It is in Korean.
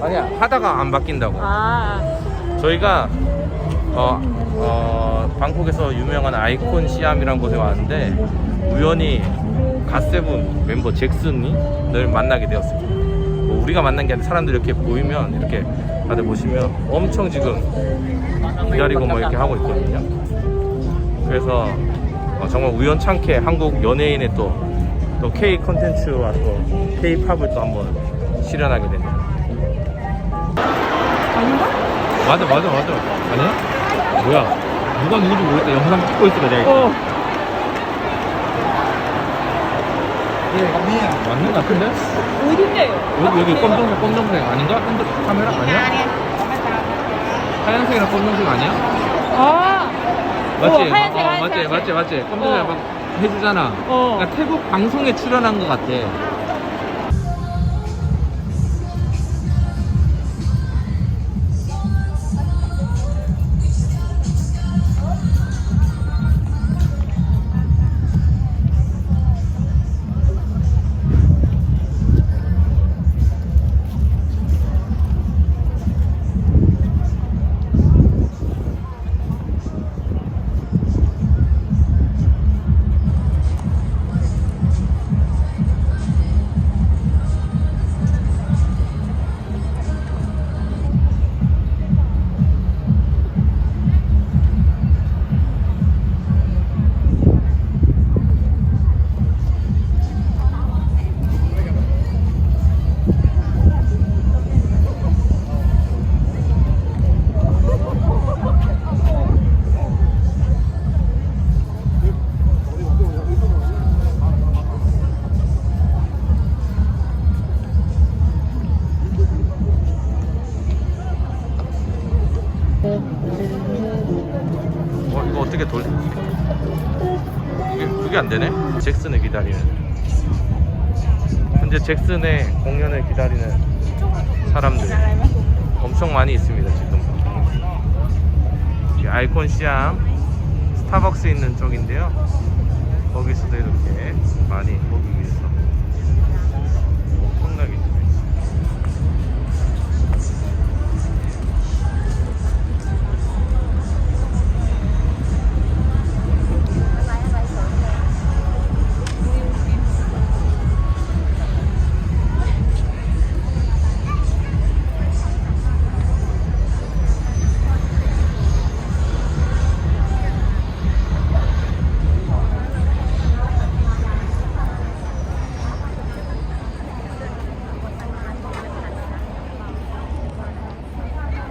아니야 하다가 안 바뀐다고. 아, 저희가 어, 어, 방콕에서 유명한 아이콘 시암이라는 곳에 왔는데 우연히 갓세븐 멤버 잭슨이를 만나게 되었습니다. 뭐 우리가 만난 게 아니라 사람들 이렇게 보이면 이렇게 다들 보시면 엄청 지금 기다리고 뭐 이렇게 하고 있거든요. 그래서 어, 정말 우연찮게 한국 연예인의 또, 또 K 컨텐츠와 또 K 팝을 또 한번 실현하게 됩니다. 아닌가? 맞아 맞아 맞아 아니야? 뭐야 누가 누군지 모르겠다 영상 찍고 있어 내가 어. 맞는 것 같은데? 어딘데요? 여기 여기 검정색 검정색 아닌가? 핸드 카메라 아니야? 하얀색이랑 검정색 아니야? 아, 맞지? 어, 하얀색, 어, 하얀색, 맞지 하얀색. 맞지 맞지 검정색 어. 막 해주잖아 어. 그러니까 태국 방송에 출연한 것 같아 어 어떻게 돌 그게, 그게 안 되네? 잭슨을 기다리는. 현재 잭슨의 공연을 기다리는 사람들 엄청 많이 있습니다 지금. 이 아이콘 시암 스타벅스 있는 쪽인데요. 거기서도 이렇게 많이 보기 위해서 엄청나게